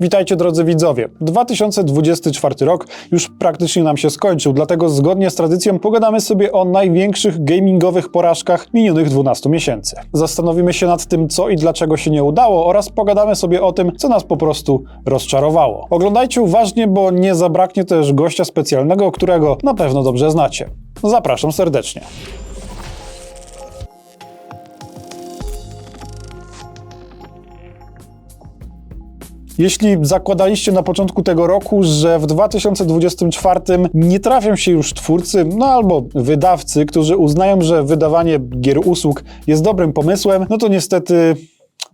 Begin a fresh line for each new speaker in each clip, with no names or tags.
Witajcie drodzy widzowie. 2024 rok już praktycznie nam się skończył, dlatego zgodnie z tradycją pogadamy sobie o największych gamingowych porażkach minionych 12 miesięcy. Zastanowimy się nad tym, co i dlaczego się nie udało oraz pogadamy sobie o tym, co nas po prostu rozczarowało. Oglądajcie uważnie, bo nie zabraknie też gościa specjalnego, którego na pewno dobrze znacie. Zapraszam serdecznie. Jeśli zakładaliście na początku tego roku, że w 2024 nie trafią się już twórcy, no albo wydawcy, którzy uznają, że wydawanie gier usług jest dobrym pomysłem, no to niestety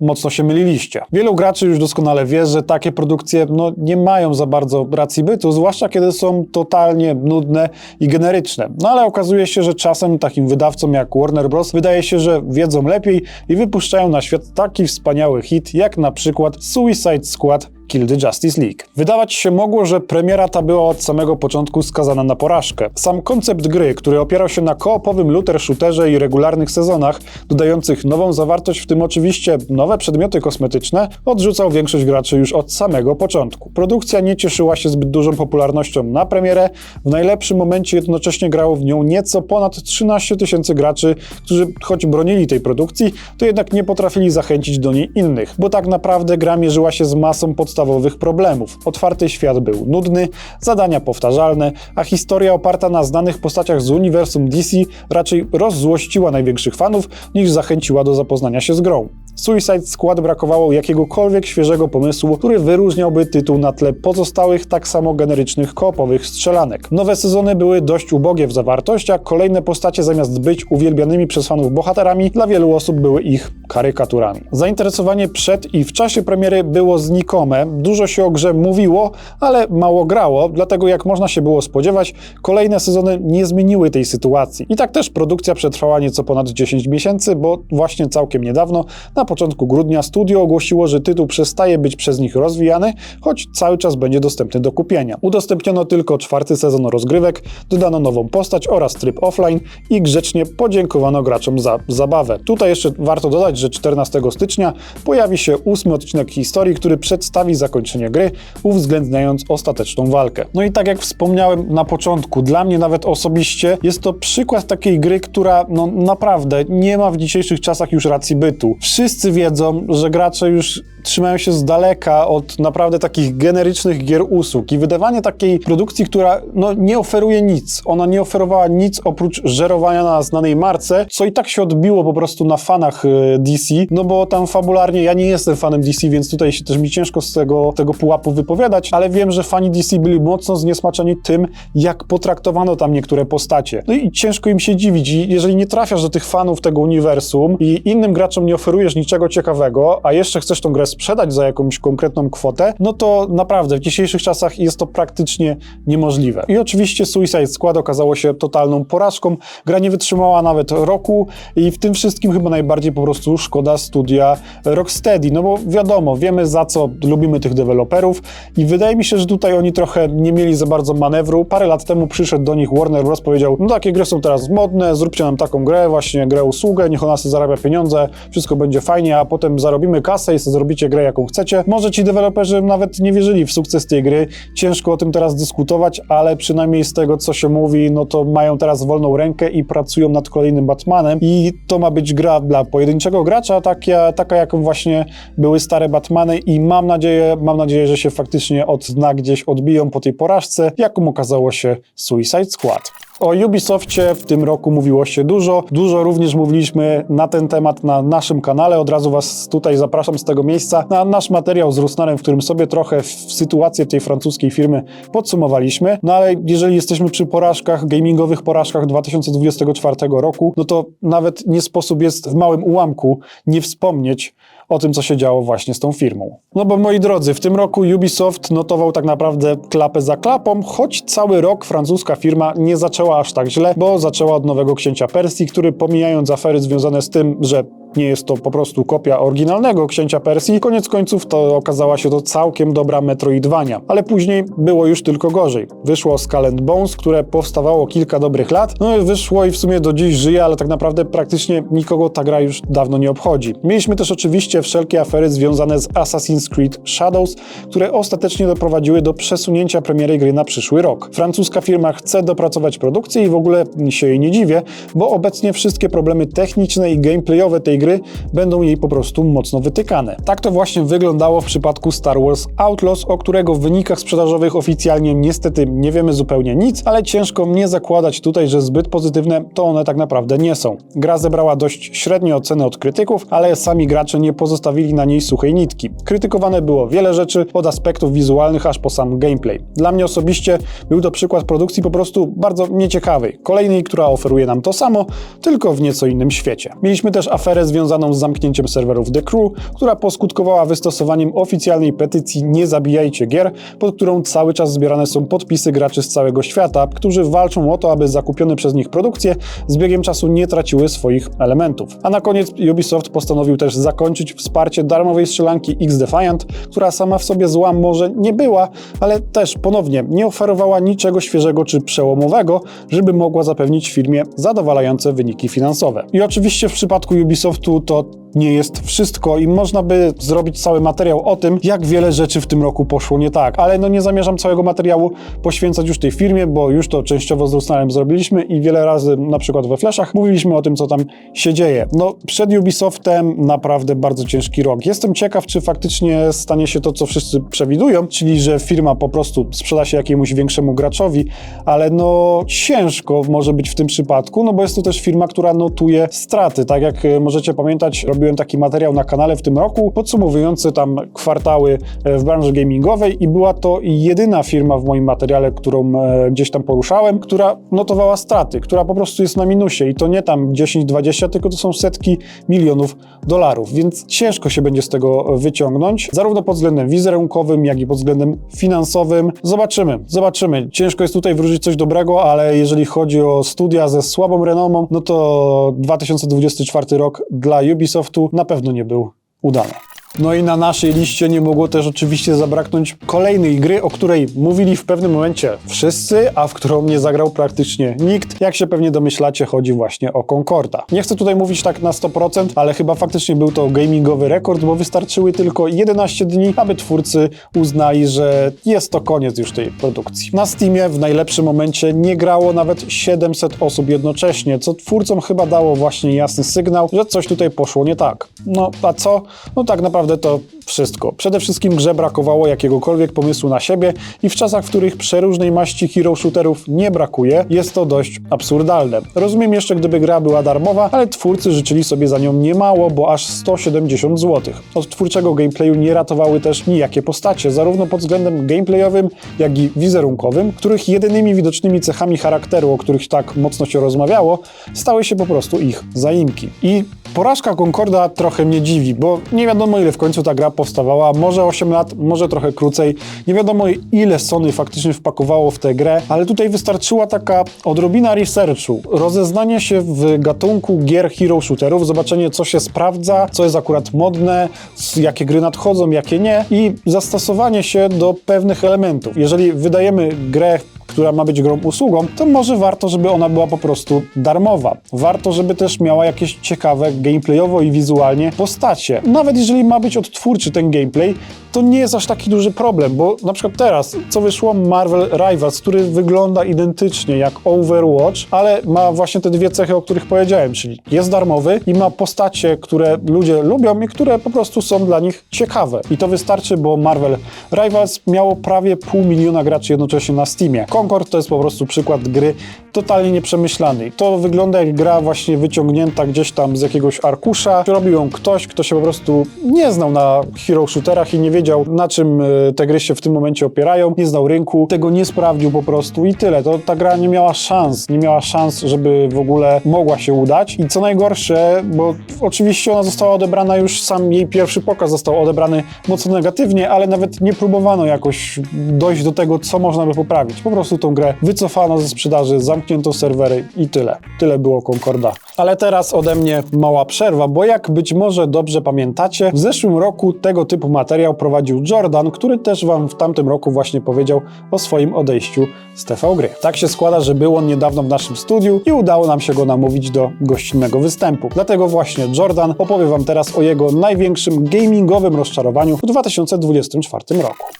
mocno się myliliście. Wielu graczy już doskonale wie, że takie produkcje no, nie mają za bardzo racji bytu, zwłaszcza kiedy są totalnie nudne i generyczne. No ale okazuje się, że czasem takim wydawcom jak Warner Bros. wydaje się, że wiedzą lepiej i wypuszczają na świat taki wspaniały hit, jak na przykład Suicide Squad Kill the Justice League. Wydawać się mogło, że premiera ta była od samego początku skazana na porażkę. Sam koncept gry, który opierał się na koopowym looter shooterze i regularnych sezonach, dodających nową zawartość, w tym oczywiście nowe przedmioty kosmetyczne, odrzucał większość graczy już od samego początku. Produkcja nie cieszyła się zbyt dużą popularnością na premierę, w najlepszym momencie jednocześnie grało w nią nieco ponad 13 tysięcy graczy, którzy choć bronili tej produkcji, to jednak nie potrafili zachęcić do niej innych, bo tak naprawdę gra mierzyła się z masą podstawowych problemów. Otwarty świat był nudny, zadania powtarzalne, a historia oparta na znanych postaciach z uniwersum DC raczej rozzłościła największych fanów, niż zachęciła do zapoznania się z grą. Suicide Squad brakowało jakiegokolwiek świeżego pomysłu, który wyróżniałby tytuł na tle pozostałych tak samo generycznych koopowych strzelanek. Nowe sezony były dość ubogie w zawartość, a kolejne postacie zamiast być uwielbianymi przez fanów bohaterami, dla wielu osób były ich karykaturami. Zainteresowanie przed i w czasie premiery było znikome, dużo się o grze mówiło, ale mało grało, dlatego jak można się było spodziewać, kolejne sezony nie zmieniły tej sytuacji. I tak też produkcja przetrwała nieco ponad 10 miesięcy, bo właśnie całkiem niedawno, na początku grudnia, studio ogłosiło, że tytuł przestaje być przez nich rozwijany, choć cały czas będzie dostępny do kupienia. Udostępniono tylko czwarty sezon rozgrywek, dodano nową postać oraz tryb offline i grzecznie podziękowano graczom za zabawę. Tutaj jeszcze warto dodać, że 14 stycznia pojawi się ósmy odcinek historii, który przedstawi zakończenie gry, uwzględniając ostateczną walkę. No i tak jak wspomniałem na początku, dla mnie nawet osobiście jest to przykład takiej gry, która no naprawdę nie ma w dzisiejszych czasach już racji bytu. Wszyscy wiedzą, że gracze już trzymają się z daleka od naprawdę takich generycznych gier usług i wydawanie takiej produkcji, która no, nie oferuje nic. Ona nie oferowała nic oprócz żerowania na znanej marce, co i tak się odbiło po prostu na fanach e, DC, no bo tam fabularnie ja nie jestem fanem DC, więc tutaj się też mi ciężko z tego, tego pułapu wypowiadać, ale wiem, że fani DC byli mocno zniesmaczeni tym, jak potraktowano tam niektóre postacie. No i ciężko im się dziwić. I jeżeli nie trafiasz do tych fanów tego uniwersum i innym graczom nie oferujesz niczego ciekawego, a jeszcze chcesz tą grę sprzedać za jakąś konkretną kwotę, no to naprawdę w dzisiejszych czasach jest to praktycznie niemożliwe. I oczywiście Suicide Squad okazało się totalną porażką. Gra nie wytrzymała nawet roku i w tym wszystkim chyba najbardziej po prostu szkoda studia Rocksteady, no bo wiadomo, wiemy za co lubimy tych deweloperów i wydaje mi się, że tutaj oni trochę nie mieli za bardzo manewru. Parę lat temu przyszedł do nich Warner Bros. powiedział, no takie gry są teraz modne, zróbcie nam taką grę, właśnie grę usługę, niech ona sobie zarabia pieniądze, wszystko będzie fajnie, a potem zarobimy kasę i sobie zrobicie grę jaką chcecie. Może ci deweloperzy nawet nie wierzyli w sukces tej gry, ciężko o tym teraz dyskutować, ale przynajmniej z tego co się mówi, no to mają teraz wolną rękę i pracują nad kolejnym Batmanem i to ma być gra dla pojedynczego gracza, taka, taka jaką właśnie były stare Batmany i mam nadzieję, mam nadzieję, że się faktycznie od dna gdzieś odbiją po tej porażce, jaką okazało się Suicide Squad. O Ubisoftie w tym roku mówiło się dużo. Dużo również mówiliśmy na ten temat na naszym kanale. Od razu Was tutaj zapraszam z tego miejsca na nasz materiał z Rusnarem, w którym sobie trochę w sytuację tej francuskiej firmy podsumowaliśmy. No ale jeżeli jesteśmy przy porażkach, gamingowych porażkach 2024 roku, no to nawet nie sposób jest w małym ułamku nie wspomnieć o tym, co się działo właśnie z tą firmą. No bo moi drodzy, w tym roku Ubisoft notował tak naprawdę klapę za klapą, choć cały rok francuska firma nie zaczęła aż tak źle, bo zaczęła od nowego księcia Persji, który pomijając afery związane z tym, że nie jest to po prostu kopia oryginalnego Księcia Persji. Koniec końców to okazała się to całkiem dobra Metroidvania, ale później było już tylko gorzej. Wyszło Skull Bones, które powstawało kilka dobrych lat, no i wyszło i w sumie do dziś żyje, ale tak naprawdę praktycznie nikogo ta gra już dawno nie obchodzi. Mieliśmy też oczywiście wszelkie afery związane z Assassin's Creed Shadows, które ostatecznie doprowadziły do przesunięcia premiery gry na przyszły rok. Francuska firma chce dopracować produkcję i w ogóle się jej nie dziwię, bo obecnie wszystkie problemy techniczne i gameplayowe tej gry będą jej po prostu mocno wytykane. Tak to właśnie wyglądało w przypadku Star Wars Outlaws, o którego wynikach sprzedażowych oficjalnie niestety nie wiemy zupełnie nic, ale ciężko mnie zakładać tutaj, że zbyt pozytywne to one tak naprawdę nie są. Gra zebrała dość średnie oceny od krytyków, ale sami gracze nie pozostawili na niej suchej nitki. Krytykowane było wiele rzeczy, od aspektów wizualnych aż po sam gameplay. Dla mnie osobiście był to przykład produkcji po prostu bardzo nieciekawej. Kolejnej, która oferuje nam to samo, tylko w nieco innym świecie. Mieliśmy też aferę związaną z zamknięciem serwerów The Crew, która poskutkowała wystosowaniem oficjalnej petycji Nie zabijajcie gier, pod którą cały czas zbierane są podpisy graczy z całego świata, którzy walczą o to, aby zakupione przez nich produkcje z biegiem czasu nie traciły swoich elementów. A na koniec Ubisoft postanowił też zakończyć wsparcie darmowej strzelanki X-Defiant, która sama w sobie zła może nie była, ale też ponownie nie oferowała niczego świeżego czy przełomowego, żeby mogła zapewnić firmie zadowalające wyniki finansowe. I oczywiście w przypadku Ubisoftu to nie jest wszystko i można by zrobić cały materiał o tym, jak wiele rzeczy w tym roku poszło nie tak, ale no nie zamierzam całego materiału poświęcać już tej firmie, bo już to częściowo z Rusnarem zrobiliśmy i wiele razy na przykład we Flashach mówiliśmy o tym, co tam się dzieje. No przed Ubisoftem naprawdę bardzo ciężki rok. Jestem ciekaw, czy faktycznie stanie się to, co wszyscy przewidują, czyli że firma po prostu sprzeda się jakiemuś większemu graczowi, ale no ciężko może być w tym przypadku, no bo jest to też firma, która notuje straty. Tak jak e, możecie pamiętać, robiłem taki materiał na kanale w tym roku, podsumowujący tam kwartały e, w branży gamingowej i była to jedyna firma w moim materiale, którą e, gdzieś tam poruszałem, która notowała straty, która po prostu jest na minusie i to nie tam 10-20, tylko to są setki milionów dolarów, więc ciężko się będzie z tego wyciągnąć, zarówno pod względem wizerunkowym, jak i pod względem finansowym. Zobaczymy, zobaczymy. Ciężko jest tutaj wrócić coś dobrego, ale jeżeli chodzi o studia ze słabą renomą, no to 2024 rok dla Ubisoftu na pewno nie był udany. No i na naszej liście nie mogło też oczywiście zabraknąć kolejnej gry, o której mówili w pewnym momencie wszyscy, a w którą nie zagrał praktycznie nikt. Jak się pewnie domyślacie, chodzi właśnie o Concorda. Nie chcę tutaj mówić tak na 100%, ale chyba faktycznie był to gamingowy rekord, bo wystarczyły tylko 11 dni, aby twórcy uznali, że jest to koniec już tej produkcji. Na Steamie w najlepszym momencie nie grało nawet 700 osób jednocześnie, co twórcom chyba dało właśnie jasny sygnał, że coś tutaj poszło nie tak. No a co? No tak naprawdę to wszystko. Przede wszystkim grze brakowało jakiegokolwiek pomysłu na siebie i w czasach, w których przeróżnej maści hero shooterów nie brakuje, jest to dość absurdalne. Rozumiem jeszcze, gdyby gra była darmowa, ale twórcy życzyli sobie za nią niemało, bo aż 170 zł. Od twórczego gameplayu nie ratowały też nijakie postacie, zarówno pod względem gameplayowym, jak i wizerunkowym, których jedynymi widocznymi cechami charakteru, o których tak mocno się rozmawiało, stały się po prostu ich zaimki. I porażka Concorda trochę mnie dziwi, bo nie wiadomo ile w końcu ta gra powstawała, może 8 lat, może trochę krócej. Nie wiadomo ile Sony faktycznie wpakowało w tę grę, ale tutaj wystarczyła taka odrobina researchu, rozeznanie się w gatunku gier hero shooterów, zobaczenie co się sprawdza, co jest akurat modne, jakie gry nadchodzą, jakie nie i zastosowanie się do pewnych elementów. Jeżeli wydajemy grę która ma być grą usługą, to może warto, żeby ona była po prostu darmowa. Warto, żeby też miała jakieś ciekawe gameplayowo i wizualnie postacie. Nawet jeżeli ma być odtwórczy ten gameplay, to nie jest aż taki duży problem, bo na przykład teraz, co wyszło Marvel Rivals, który wygląda identycznie jak Overwatch, ale ma właśnie te dwie cechy, o których powiedziałem, czyli jest darmowy i ma postacie, które ludzie lubią i które po prostu są dla nich ciekawe. I to wystarczy, bo Marvel Rivals miało prawie pół miliona graczy jednocześnie na Steamie. Concord to jest po prostu przykład gry totalnie nieprzemyślanej. To wygląda jak gra właśnie wyciągnięta gdzieś tam z jakiegoś arkusza. Robił ją ktoś, kto się po prostu nie znał na hero shooterach i nie wiedział, na czym e, te gry się w tym momencie opierają, nie znał rynku, tego nie sprawdził po prostu i tyle. To ta gra nie miała szans, nie miała szans, żeby w ogóle mogła się udać. I co najgorsze, bo oczywiście ona została odebrana już, sam jej pierwszy pokaz został odebrany mocno negatywnie, ale nawet nie próbowano jakoś dojść do tego, co można by poprawić. Po prostu prostu tą grę wycofano ze sprzedaży, zamknięto serwery i tyle. Tyle było Concorda. Ale teraz ode mnie mała przerwa, bo jak być może dobrze pamiętacie, w zeszłym roku tego typu materiał prowadził Jordan, który też wam w tamtym roku właśnie powiedział o swoim odejściu z TV Gry. Tak się składa, że był on niedawno w naszym studiu i udało nam się go namówić do gościnnego występu. Dlatego właśnie Jordan opowie wam teraz o jego największym gamingowym rozczarowaniu w 2024 roku.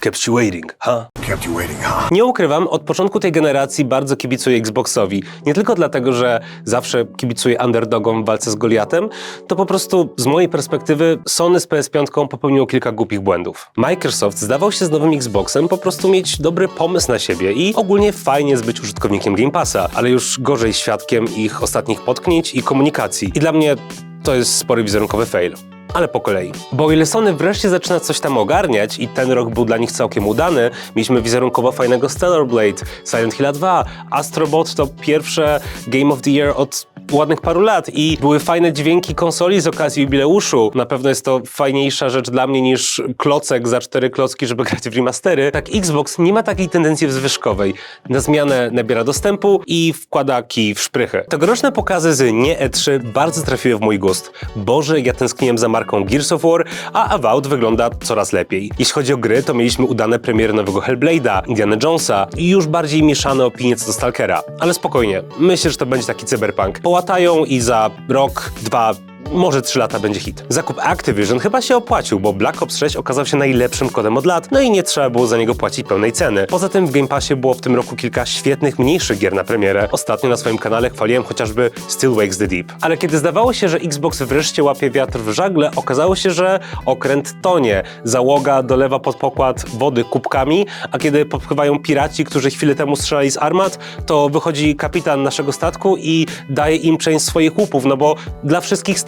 Kept you waiting, huh?
Kept you waiting, huh?
Nie ukrywam, od początku tej generacji bardzo kibicuję Xboxowi. Nie tylko dlatego, że zawsze kibicuję underdogom w walce z Goliatem, to po prostu z mojej perspektywy Sony z PS5 popełniło kilka głupich błędów. Microsoft zdawał się z nowym Xboxem po prostu mieć dobry pomysł na siebie i ogólnie fajnie jest być użytkownikiem Game Passa, ale już gorzej świadkiem ich ostatnich potknięć i komunikacji. I dla mnie to jest spory wizerunkowy fail. Ale po kolei. Bo o ile Sony wreszcie zaczyna coś tam ogarniać i ten rok był dla nich całkiem udany, mieliśmy wizerunkowo fajnego Stellar Blade, Silent Hill 2, Astrobot to pierwsze Game of the Year od ładnych paru lat i były fajne dźwięki konsoli z okazji jubileuszu. Na pewno jest to fajniejsza rzecz dla mnie niż klocek za cztery klocki, żeby grać w remastery. Tak Xbox nie ma takiej tendencji wzwyżkowej. Na zmianę nabiera dostępu i wkłada kij w szprychy. Tegoroczne pokazy z nie E3 bardzo trafiły w mój gust. Boże, ja tęskniłem za marką Gears of War, a Avowed wygląda coraz lepiej. Jeśli chodzi o gry, to mieliśmy udane premiery nowego Hellblade'a, Indiana Jonesa i już bardziej mieszane opinie co do Stalkera. Ale spokojnie, myślę, że to będzie taki cyberpunk. Połatają i za rok, dwa, może 3 lata będzie hit. Zakup Activision chyba się opłacił, bo Black Ops 6 okazał się najlepszym kodem od lat, no i nie trzeba było za niego płacić pełnej ceny. Poza tym w Game Passie było w tym roku kilka świetnych, mniejszych gier na premierę. Ostatnio na swoim kanale chwaliłem chociażby Still Wakes the Deep. Ale kiedy zdawało się, że Xbox wreszcie łapie wiatr w żagle, okazało się, że okręt tonie. Załoga dolewa pod pokład wody kubkami, a kiedy popływają piraci, którzy chwilę temu strzelali z armat, to wychodzi kapitan naszego statku i daje im część swoich łupów, no bo dla wszystkich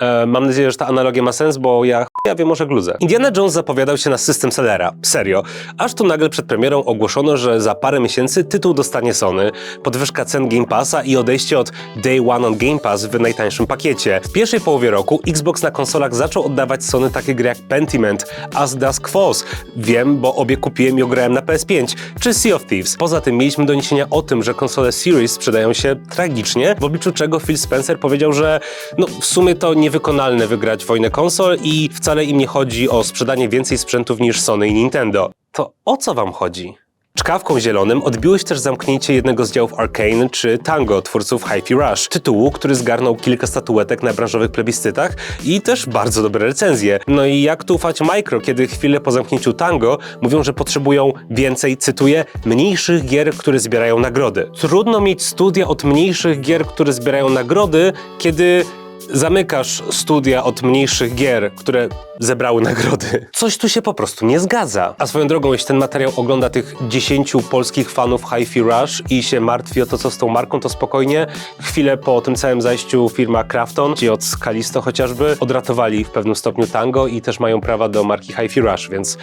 E, mam nadzieję, że ta analogia ma sens, bo ja ja wiem, może gluzę. Indiana Jones zapowiadał się na system sellera. Serio. Aż tu nagle przed premierą ogłoszono, że za parę miesięcy tytuł dostanie Sony, podwyżka cen Game Passa i odejście od Day One on Game Pass w najtańszym pakiecie. W pierwszej połowie roku Xbox na konsolach zaczął oddawać Sony takie gry jak Pentiment, As Dusk Falls. Wiem, bo obie kupiłem i ograłem na PS5, czy Sea of Thieves. Poza tym mieliśmy doniesienia o tym, że konsole Series sprzedają się tragicznie, w obliczu czego Phil Spencer powiedział, że no w sumie to niewykonalne wygrać wojnę konsol i wcale im nie chodzi o sprzedanie więcej sprzętów niż Sony i Nintendo. To o co wam chodzi? Czkawką zielonym odbiłeś też zamknięcie jednego z działów Arkane czy Tango twórców Hi-Fi Rush, tytułu, który zgarnął kilka statuetek na branżowych plebiscytach i też bardzo dobre recenzje. No i jak tu ufać Micro, kiedy chwilę po zamknięciu Tango mówią, że potrzebują więcej, cytuję, mniejszych gier, które zbierają nagrody. Trudno mieć studia od mniejszych gier, które zbierają nagrody, kiedy zamykasz studia od mniejszych gier, które zebrały nagrody. Coś tu się po prostu nie zgadza. A swoją drogą, jeśli ten materiał ogląda tych 10 polskich fanów Hi-Fi Rush i się martwi o to, co z tą marką, to spokojnie. Chwilę po tym całym zajściu firma Krafton, ci od Kalisto chociażby, odratowali w pewnym stopniu tango i też mają prawa do marki Hi-Fi Rush, więc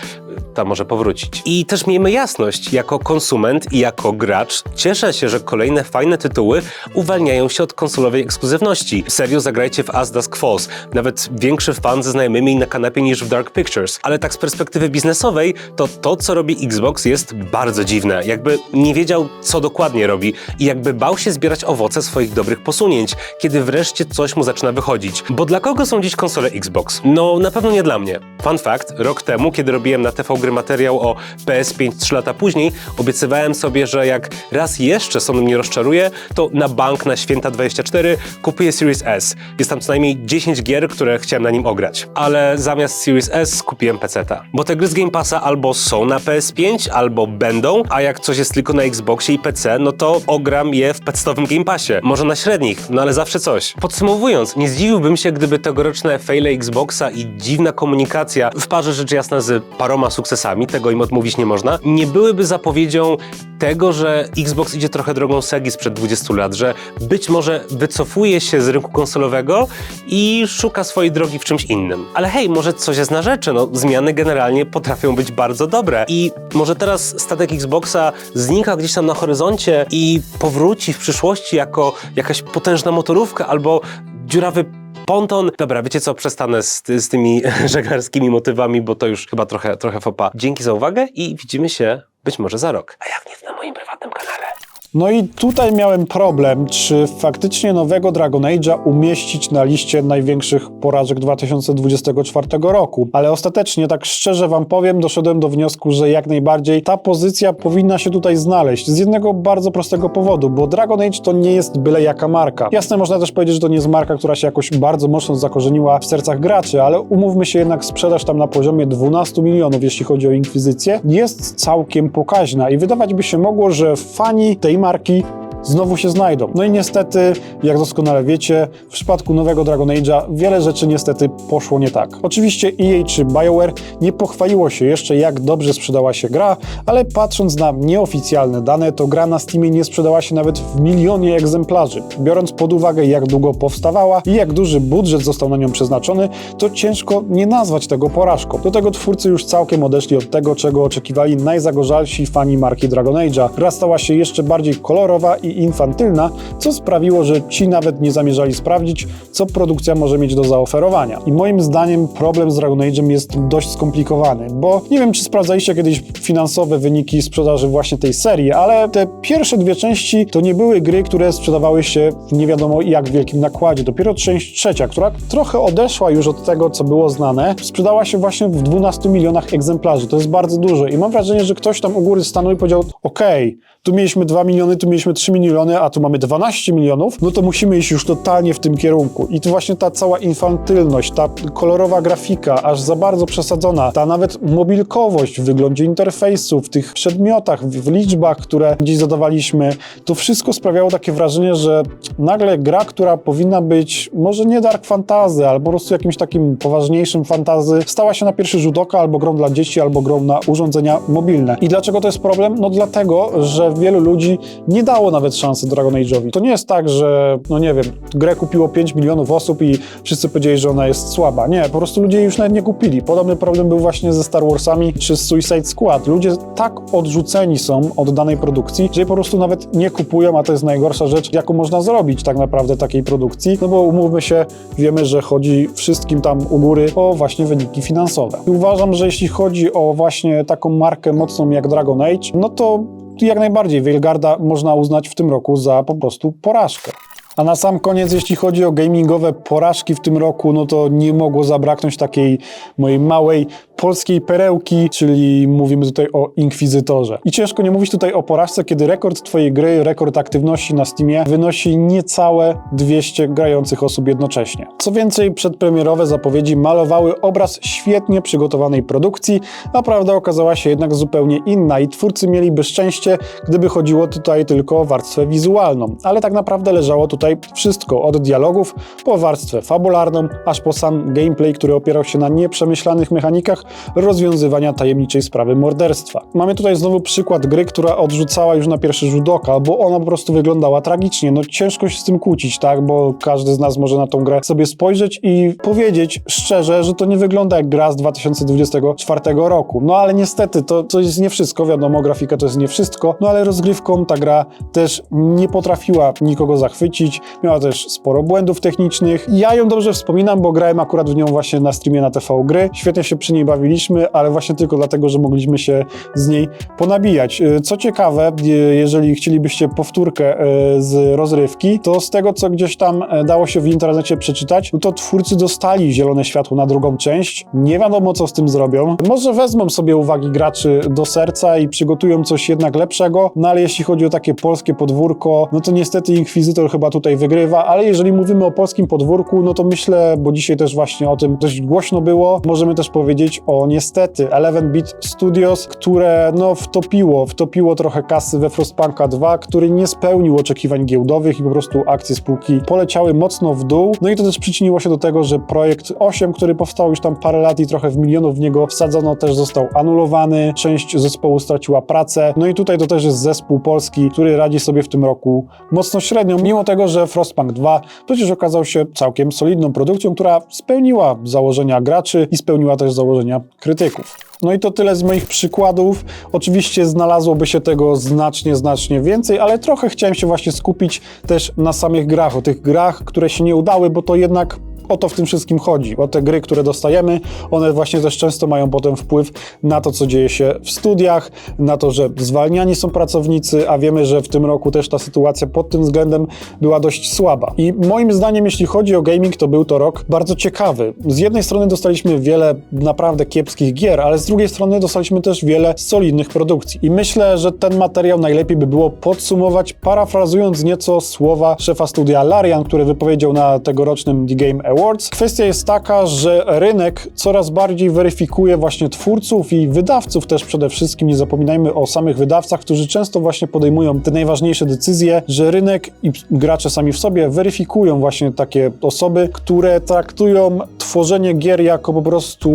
ta może powrócić. I też miejmy jasność, jako konsument i jako gracz cieszę się, że kolejne fajne tytuły uwalniają się od konsolowej ekskluzywności. Serio zagrajcie w As Falls. Nawet większy fan ze znajomymi na kanapie niż w Dark Pictures. Ale tak z perspektywy biznesowej, to to, co robi Xbox jest bardzo dziwne. Jakby nie wiedział, co dokładnie robi i jakby bał się zbierać owoce swoich dobrych posunięć, kiedy wreszcie coś mu zaczyna wychodzić. Bo dla kogo są dziś konsole Xbox? No, na pewno nie dla mnie. Fun fact, rok temu, kiedy robiłem na TV Gry materiał o PS5 3 lata później, obiecywałem sobie, że jak raz jeszcze Sony mnie rozczaruje, to na bank na święta 24 kupuję Series S. Jest tam co najmniej 10 gier, które chciałem na nim ograć. Ale zamiast Series S kupiłem PC-ta. Bo te gry z Game Passa albo są na PS5, albo będą, a jak coś jest tylko na Xboxie i PC, no to ogram je w pecetowym Game Passie. Może na średnich, no ale zawsze coś. Podsumowując, nie zdziwiłbym się, gdyby tegoroczne faile Xboxa i dziwna komunikacja w parze rzecz jasna z paroma sukcesami, tego im odmówić nie można, nie byłyby zapowiedzią tego, że Xbox idzie trochę drogą Segi sprzed 20 lat, że być może wycofuje się z rynku konsolowego i szuka swojej drogi w czymś innym. Ale hej, może coś jest na rzeczy, no zmiany generalnie potrafią być bardzo dobre i może teraz statek Xboxa znika gdzieś tam na horyzoncie i powróci w przyszłości jako jakaś potężna motorówka albo dziurawy ponton. Dobra, wiecie co, przestanę z, z tymi żeglarskimi motywami, bo to już chyba trochę, trochę fopa. Dzięki za uwagę i widzimy się być może za rok. A jak nic na moim prywatnym kanale.
No i tutaj miałem problem, czy faktycznie nowego Dragon Age'a umieścić na liście największych porażek 2024 roku. Ale ostatecznie, tak szczerze wam powiem, doszedłem do wniosku, że jak najbardziej ta pozycja powinna się tutaj znaleźć. Z jednego bardzo prostego powodu, bo Dragon Age to nie jest byle jaka marka. Jasne, można też powiedzieć, że to nie jest marka, która się jakoś bardzo mocno zakorzeniła w sercach graczy, ale umówmy się jednak, sprzedaż tam na poziomie 12 milionów, jeśli chodzi o Inkwizycję, jest całkiem pokaźna i wydawać by się mogło, że fani tej marki znowu się znajdą. No i niestety, jak doskonale wiecie, w przypadku nowego Dragon Age'a wiele rzeczy niestety poszło nie tak. Oczywiście EA czy BioWare nie pochwaliło się jeszcze, jak dobrze sprzedała się gra, ale patrząc na nieoficjalne dane, to gra na Steamie nie sprzedała się nawet w milionie egzemplarzy. Biorąc pod uwagę, jak długo powstawała i jak duży budżet został na nią przeznaczony, to ciężko nie nazwać tego porażką. Do tego twórcy już całkiem odeszli od tego, czego oczekiwali najzagorzalsi fani marki Dragon Age'a. Gra stała się jeszcze bardziej kolorowa i infantylna, co sprawiło, że ci nawet nie zamierzali sprawdzić, co produkcja może mieć do zaoferowania. I moim zdaniem problem z Dragon Age'em jest dość skomplikowany, bo nie wiem, czy sprawdzaliście kiedyś finansowe wyniki sprzedaży właśnie tej serii, ale te pierwsze dwie części to nie były gry, które sprzedawały się w nie wiadomo jak wielkim nakładzie. Dopiero część trzecia, która trochę odeszła już od tego, co było znane, sprzedała się właśnie w 12 milionach egzemplarzy. To jest bardzo dużo i mam wrażenie, że ktoś tam u góry stanął i powiedział, okej, tu mieliśmy 2 miliony, tu mieliśmy 3 miliony, a tu mamy 12 milionów, no to musimy iść już totalnie w tym kierunku. I to właśnie ta cała infantylność, ta kolorowa grafika, aż za bardzo przesadzona, ta nawet mobilkowość w wyglądzie interfejsu, w tych przedmiotach, w, liczbach, które gdzieś zadawaliśmy, to wszystko sprawiało takie wrażenie, że nagle gra, która powinna być może nie dark fantasy, ale po prostu jakimś takim poważniejszym fantazy, stała się na pierwszy rzut oka albo grą dla dzieci, albo grą na urządzenia mobilne. I dlaczego to jest problem? No dlatego, że wielu ludzi nie dało nawet szansy Dragon Age'owi. To nie jest tak, że, no nie wiem, grę kupiło 5 milionów osób i wszyscy powiedzieli, że ona jest słaba. Nie, po prostu ludzie jej już nawet nie kupili. Podobny problem był właśnie ze Star Warsami czy z Suicide Squad. Ludzie tak odrzuceni są od danej produkcji, że jej po prostu nawet nie kupują, a to jest najgorsza rzecz, jaką można zrobić tak naprawdę takiej produkcji. No bo umówmy się, wiemy, że chodzi wszystkim tam u góry o właśnie wyniki finansowe. I uważam, że jeśli chodzi o właśnie taką markę mocną jak Dragon Age, no to jak najbardziej Veilgarda można uznać w tym roku za po prostu porażkę. A na sam koniec, jeśli chodzi o gamingowe porażki w tym roku, no to nie mogło zabraknąć takiej mojej małej polskiej perełki, czyli mówimy tutaj o Inkwizytorze. I ciężko nie mówić tutaj o porażce, kiedy rekord twojej gry, rekord aktywności na Steamie wynosi niecałe 200 grających osób jednocześnie. Co więcej, przedpremierowe zapowiedzi malowały obraz świetnie przygotowanej produkcji, a prawda okazała się jednak zupełnie inna i twórcy mieliby szczęście, gdyby chodziło tutaj tylko o warstwę wizualną. Ale tak naprawdę leżało tutaj wszystko, od dialogów po warstwę fabularną, aż po sam gameplay, który opierał się na nieprzemyślanych mechanikach rozwiązywania tajemniczej sprawy morderstwa. Mamy tutaj znowu przykład gry, która odrzucała już na pierwszy rzut oka, bo ona po prostu wyglądała tragicznie. No ciężko się z tym kłócić, tak? Bo każdy z nas może na tą grę sobie spojrzeć i powiedzieć szczerze, że to nie wygląda jak gra z 2024 roku. No ale niestety to, to jest nie wszystko, wiadomo, grafika to jest nie wszystko, no ale rozgrywką ta gra też nie potrafiła nikogo zachwycić. Miała też sporo błędów technicznych. Ja ją dobrze wspominam, bo grałem akurat w nią właśnie na streamie na TV Gry. Świetnie się przy niej bawiliśmy, ale właśnie tylko dlatego, że mogliśmy się z niej ponabijać. E, Co ciekawe, e, jeżeli chcielibyście powtórkę e, z rozrywki, to z tego, co gdzieś tam dało się w internecie przeczytać, no to twórcy dostali zielone światło na drugą część. Nie wiadomo, co z tym zrobią. Może wezmą sobie uwagi graczy do serca i przygotują coś jednak lepszego, no ale jeśli chodzi o takie polskie podwórko, no to niestety Inkwizytor chyba tutaj wygrywa, ale jeżeli mówimy o polskim podwórku, no to myślę, bo dzisiaj też właśnie o tym dość głośno było, możemy też powiedzieć o niestety 11-bit Studios, które no wtopiło, wtopiło trochę kasy we Frostpunka 2, który nie spełnił oczekiwań giełdowych i po prostu akcje spółki poleciały mocno w dół. No i to też przyczyniło się do tego, że projekt 8, który powstał już tam parę lat i trochę w milionów w niego wsadzono, też został anulowany. Część zespołu straciła pracę. No i tutaj to też jest zespół polski, który radzi sobie w tym roku mocno średnio, mimo tego, że Frostpunk 2 przecież okazał się całkiem solidną produkcją, która spełniła założenia graczy i spełniła też założenia krytyków. No i to tyle z moich przykładów. Oczywiście znalazłoby się tego znacznie, znacznie więcej, ale trochę chciałem się właśnie skupić też na samych grach, o tych grach, które się nie udały, bo to jednak o to w tym wszystkim chodzi. O te gry, które dostajemy, one właśnie też często mają potem wpływ na to, co dzieje się w studiach, na to, że zwalniani są pracownicy, a wiemy, że w tym roku też ta sytuacja pod tym względem była dość słaba. I moim zdaniem, jeśli chodzi o gaming, to był to rok bardzo ciekawy. Z jednej strony dostaliśmy wiele naprawdę kiepskich gier, ale z drugiej strony dostaliśmy też wiele solidnych produkcji. I myślę, że ten materiał najlepiej by było podsumować, parafrazując nieco słowa szefa studia Larian, który wypowiedział na tegorocznym The Game Awards. Kwestia jest taka, że rynek coraz bardziej weryfikuje właśnie twórców i wydawców też przede wszystkim. Nie zapominajmy o samych wydawcach, którzy często właśnie podejmują te najważniejsze decyzje, że rynek i gracze sami w sobie weryfikują właśnie takie osoby, które traktują tworzenie gier jako po prostu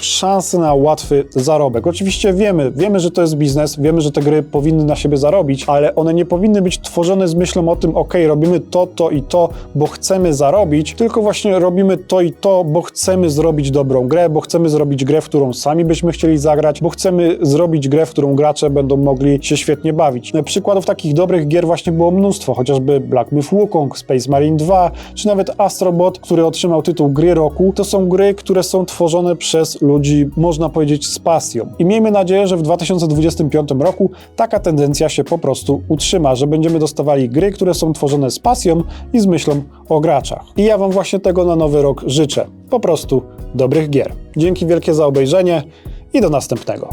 szansę na łatwy zarobek. Oczywiście wiemy, wiemy, że to jest biznes, wiemy, że te gry powinny na siebie zarobić, ale one nie powinny być tworzone z myślą o tym, ok, robimy to, to i to, bo chcemy zarobić, tylko właśnie robimy to i to, bo chcemy zrobić dobrą grę, bo chcemy zrobić grę, w którą sami byśmy chcieli zagrać, bo chcemy zrobić grę, w którą gracze będą mogli się świetnie bawić. Przykładów takich dobrych gier właśnie było mnóstwo, chociażby Black Myth Wukong, Space Marine 2, czy nawet Astrobot, który otrzymał tytuł gry roku. To są gry, które są tworzone przez ludzi, można powiedzieć, z pasją. I miejmy nadzieję, że w 2025 roku taka tendencja się po prostu utrzyma, że będziemy dostawali gry, które są tworzone z pasją i z myślą o graczach. I ja Wam właśnie tego na nowy rok życzę. Po prostu dobrych gier. Dzięki wielkie za obejrzenie i do następnego.